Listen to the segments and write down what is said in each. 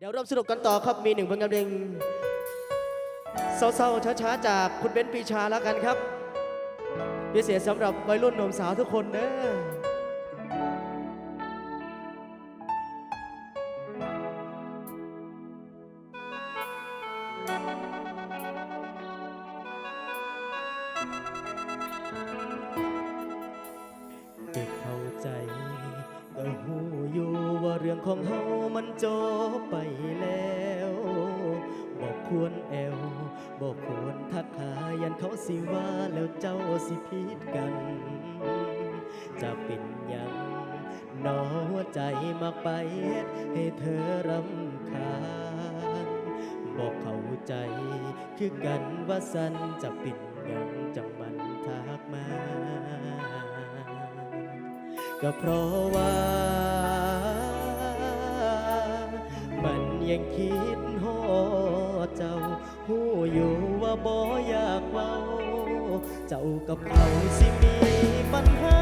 เดี๋ยวร่วมสนุกกันต่อครับ มีหนึ่งผลงานเพลงเศร้าๆช้าๆ จากคุณเบนปีชาแล้วกันครับ พิเศษสำหรับวัยรุ่นหนุ่มสาวทุกคนเด้อ ใจ คือกันว่าสันจะเป็นหยังจังมันทักมา ก็เพราะว่า มันยังคิดหอเจ้า หูอยู่ว่าบ่อยากเว้า เจ้ากับเขาสิมีปัญหา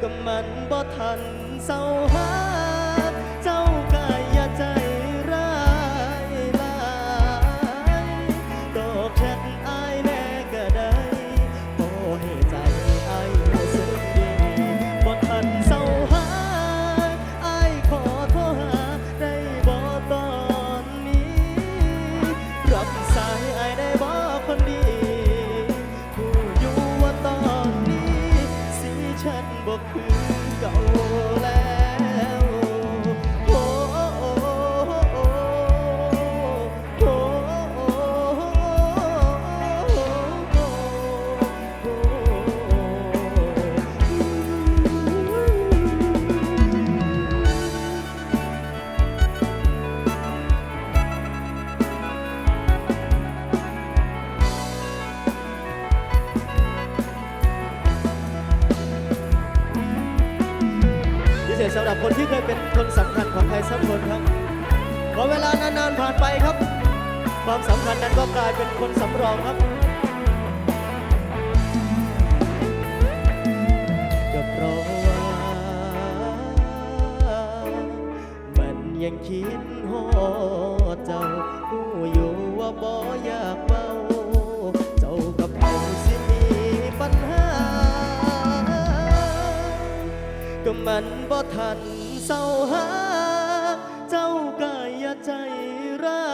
ก็มันบ่ทันเศร้าหาานผ่านไปครับ ความสำคัญนั้นก็กลายเป็นคนสำรองครับก็เพราะว่า มันยังคิดหอดเจ้าผู้อยู่ว่าบ่อยากเบาเจ้ากับเขาสิมีปัญหา ก็มันบ่ทันเศร้าหา ร้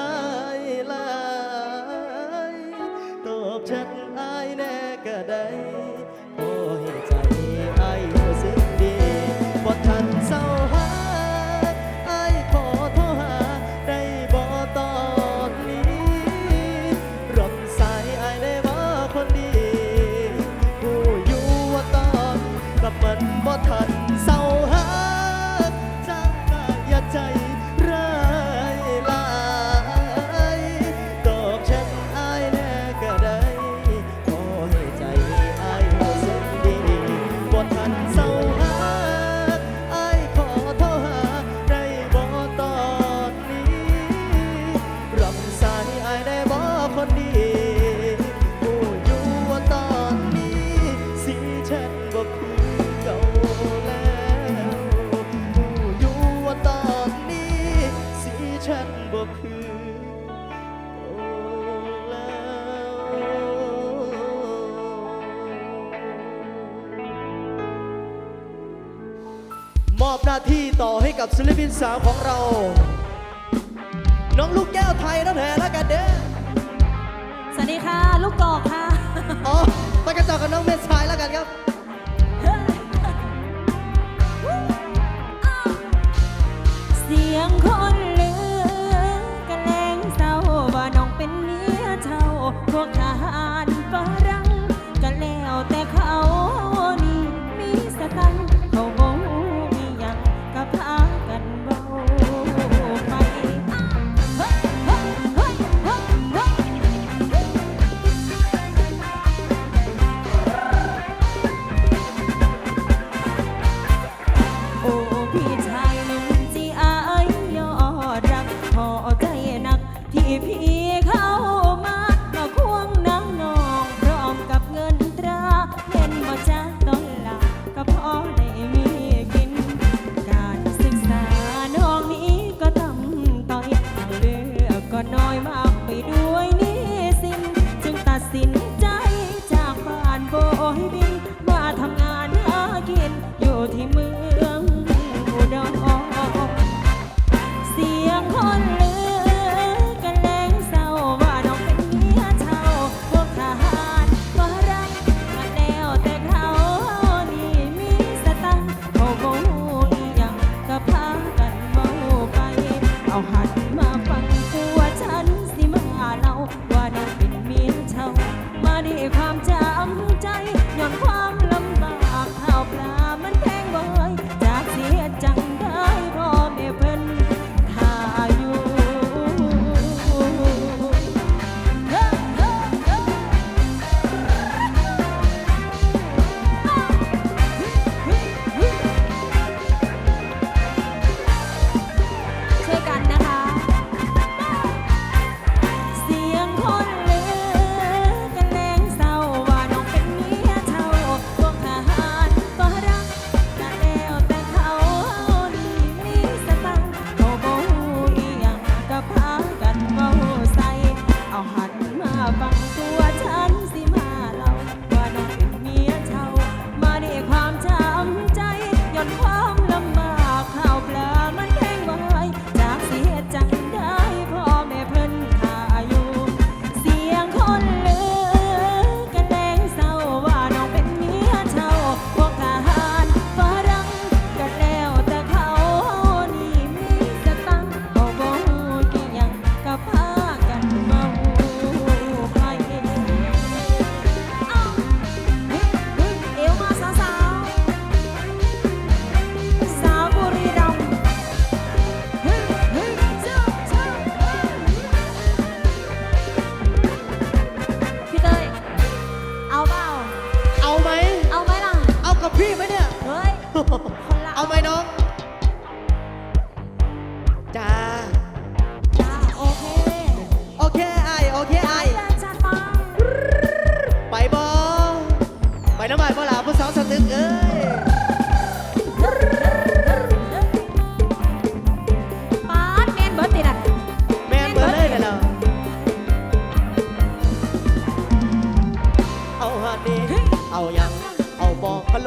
ที่ต่อให้กับศิลปินสาวของเรา น้องลูกแก้วไทยน้องแทนแล้วกันเด้อสวัสดีค่ะ ลูกกอกค่ะ อ๋อไปกันต่อกับน้องเมสชายแล้วกันครับ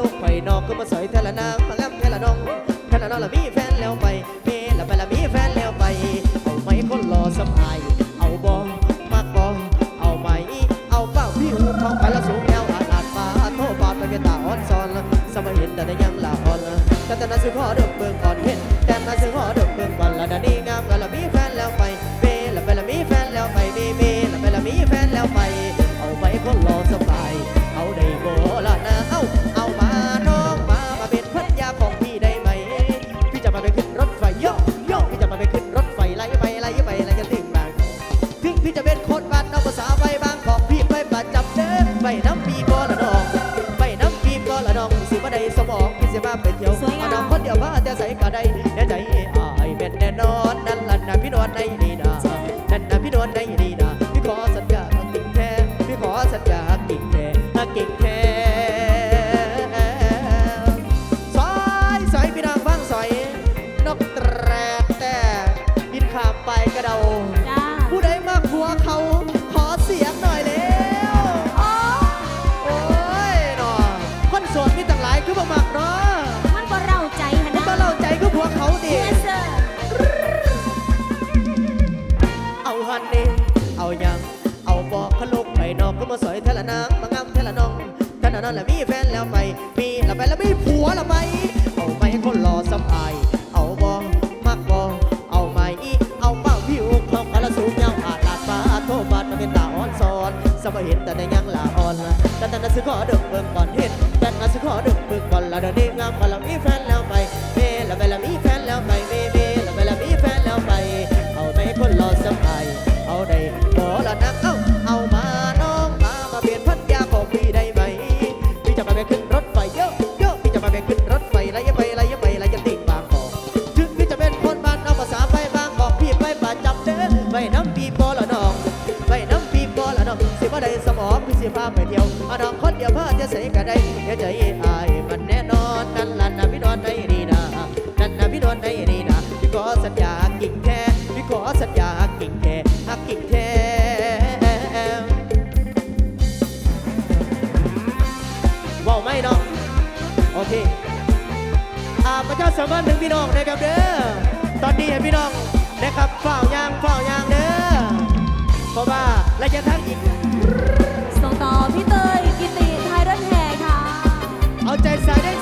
ลูกไปนอกก็มาสอยเทละนางมางามเทละน้องเทละน้องละมีแฟนแล้วไปเมละไปละมีแฟนแล้วไป เอาไหมคนรอสบาย เอาบอมากบอเอาไหม เอาเป้าพี่หูทองไปละสูงแนวอาดอาดฟ้าโทษบาปตะเกียตาอ่อนซอนสมัยเห็นแต่ในยังละอ่อนแต่แต่นั้นซื้อขอ น้ำพี่บ่ละน้องไปน้ำพี่บ่ละน้องสิมาได้สมองพี่สิมาไปเที่ยวเอาน้องคนเดียวมาแต่ใส่ก็ได้แน่ใจอายเป็นแน่นอนนั่นล่ะนะพี่นวลในนี่ นนั้นแหละมีแฟนแล้วไปมีแล้วไปแล้วมีผัวแล้วไหมเอาไปให้คนรอสบาย เอาบอมักบอเอาไหมเอาเป้าผิวของกระสูงยาวอาดลาดฟ้าโทบาดมาเป็นตาอ่อนซอนสมัยเห็นแต่ในยังลาอ่อนแต่แต่นั้นซื้อขอเดิมเบิ่งก่อนเห็นแต่นั้นซื้อขอเดิมเบิ่งก่อนละเดินนี้งามก่อนละมีแฟนแล้วไปเมแล้วไปแล้วมีแฟนแล้วไปเมเมแล้วไปแล้วมีแฟนแล้วไป เอาไปให้คนรอสบายเอาได้บ่ละนัก กันได้เดี๋ยวใจอายมันแน่นอนนั่นล่ะนะพี่นอนในนี่นะนั่นนะพี่นอนในนี่นะพี่ขอสัญญากิ่งแท้พี่ขอสัญญากิ่งแท้หักกิ่งแท้ว้าไหมเนาะโอเคอ่าประชาสัมพันถึงพี่น้องนะครับเด้อตอนนี้ให้พี่น้องนะครับเฝ้ายางเฝ้ายางเด้อเพราะว่าระยะทางอีกส่งต่อพี่เตย เ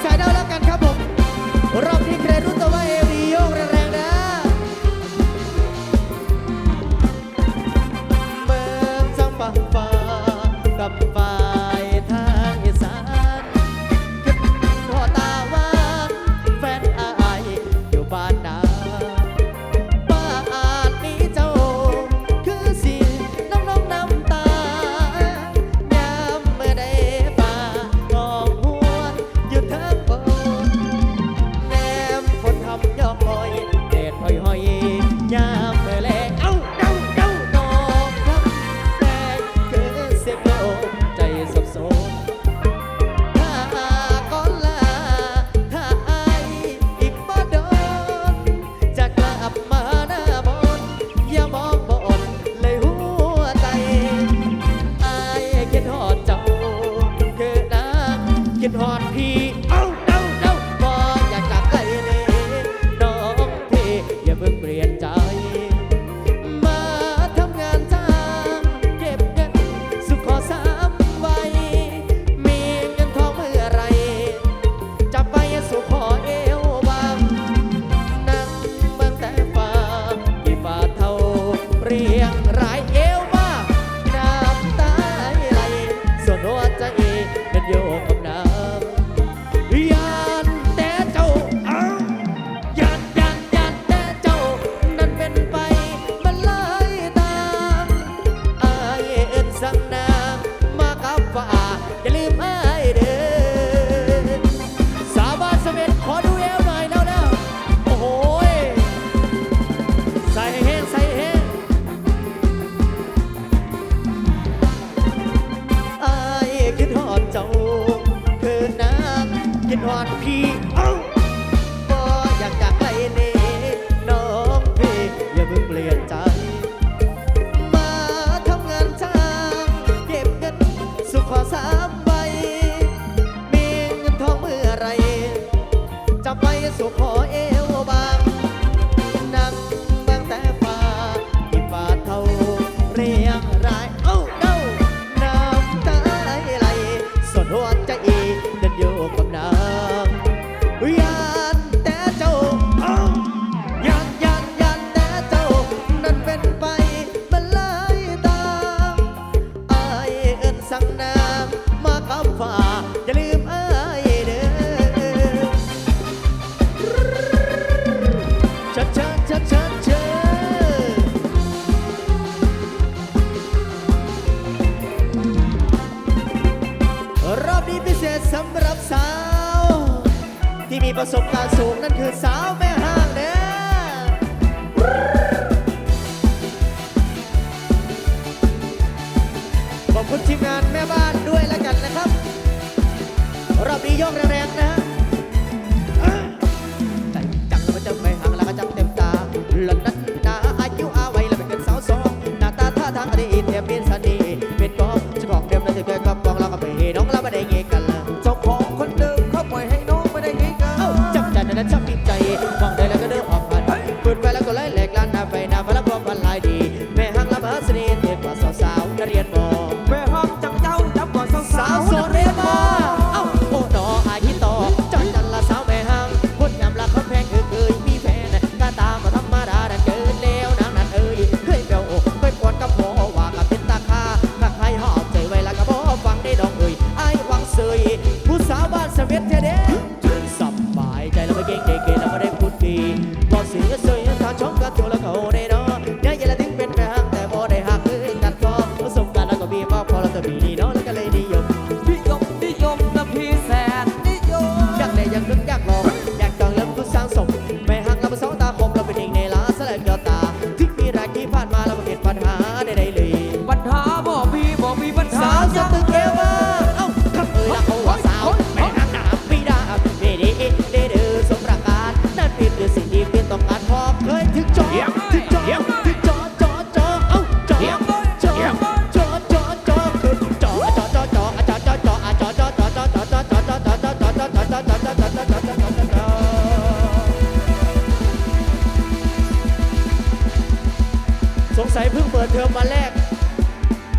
งสัยเพิ่งเปิดเทอมวันแรก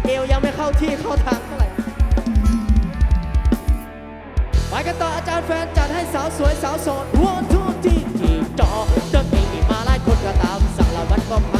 เอวยังไม่เข้าที่เข้าทางเท่าไหร่ไปกันต่ออาจารย์แฟนจัดให้สาวสวยสาวโสดวันทุกที่ที่จอเดินไม่มีมาหลายคนก็ตามสารวัดก็พา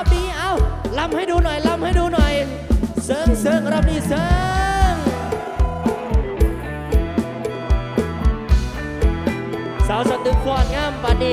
อบนี้เอาลำให้ดูหน่อยลำให้ดูหน่อยเซิงเซิงรอบนี้เซิงสาวสตึกฟอนงามปาน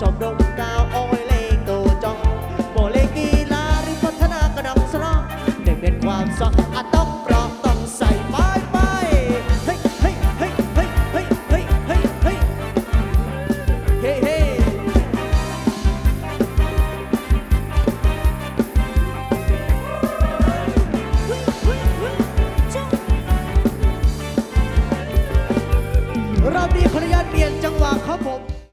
trong đông